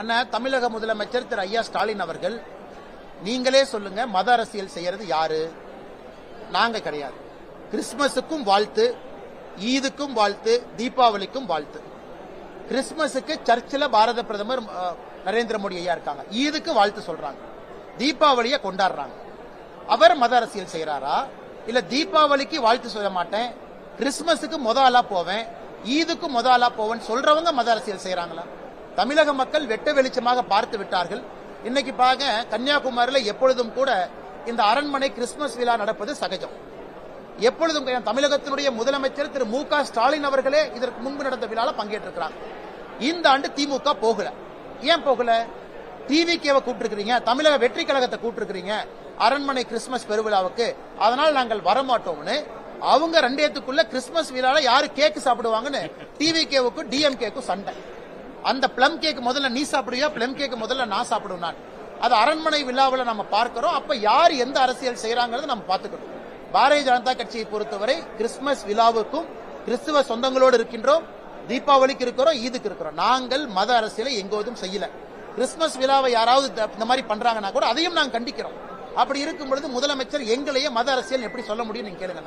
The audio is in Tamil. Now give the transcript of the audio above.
அண்ணா தமிழக முதலமைச்சர் திரு ஐயா ஸ்டாலின் அவர்கள் நீங்களே சொல்லுங்க மத அரசியல் செய்யறது யாரு? நாங்க கிடையாது. கிறிஸ்துமஸுக்கும் வாழ்த்து ஈதுக்கும் வாழ்த்து தீபாவளிக்கும் வாழ்த்து. கிறிஸ்துமஸுக்கு சர்ச்சில் பாரத பிரதமர் நரேந்திர மோடி ஐயா இருக்காங்க. ஈதுக்கு வாழ்த்து சொல்றாங்க. தீபாவளியை கொண்டாடுறாங்க. அவர் மத அரசியல் செய்யறாரா? இல்ல தீபாவளிக்கு வாழ்த்து சொல்ல மாட்டேன் கிறிஸ்துமஸுக்கு மொத ஆளா போவேன் ஈதுக்கு முத ஆளா போவேன் சொல்றவங்க மத அரசியல் செய்யறாங்களா? தமிழக மக்கள் வெட்ட வெளிச்சமாக பார்த்து விட்டார்கள். இன்னைக்கு பாருங்க கன்னியாகுமரியில எப்பொழுதும் கூட இந்த அரண்மனை கிறிஸ்துமஸ் விழா நடப்பது சகஜம். எப்பொழுதும் தமிழகத்தினுடைய முதலமைச்சர் திரு மு க ஸ்டாலின் அவர்களே இதற்கு முன்பு நடந்த விழால பங்கேற்றிருக்கிறாங்க இந்த ஆண்டு திமுக போகல. ஏன் போகல? டிவிகேவை கூப்பிட்டுருக்கீங்க தமிழக வெற்றி கழகத்தை கூப்பிட்டுருக்கீங்க அரண்மனை கிறிஸ்துமஸ் பெருவிழாவுக்கு. அதனால் நாங்கள் வரமாட்டோம்னு அவங்க ரெண்டேத்துக்குள்ள கிறிஸ்துமஸ் விழால யாரு கேக்கு சாப்பிடுவாங்கன்னு டிவிகேவுக்கும் டிஎம்கேக்கும் சண்டை. அந்த பிளம் கேக் முதல்ல நீ சாப்பிடுவியா பிளம் கேக் முதல்ல நான் சாப்பிடுவேன் நான். அது அரண்மனை விழாவில் நம்ம பார்க்கிறோம். அப்ப யார் எந்த அரசியல் செய்யறாங்கிறத நம்ம பார்த்துக்கணும். பாரதிய ஜனதா கட்சியை பொறுத்தவரை கிறிஸ்துமஸ் விழாவுக்கும் கிறிஸ்துவ சொந்தங்களோடு இருக்கின்றோம். தீபாவளிக்கு இருக்கிறோம் ஈதுக்கு இருக்கிறோம். நாங்கள் மத அரசியலை எங்கோதும் செய்யல. கிறிஸ்துமஸ் விழாவை யாராவது இந்த மாதிரி பண்றாங்கன்னா கூட அதையும் நாங்கள் கண்டிக்கிறோம். அப்படி இருக்கும் பொழுது முதலமைச்சர் எங்களையே மத அரசியல் எப்படி சொல்ல முடியும் நீங்க கேளுங்க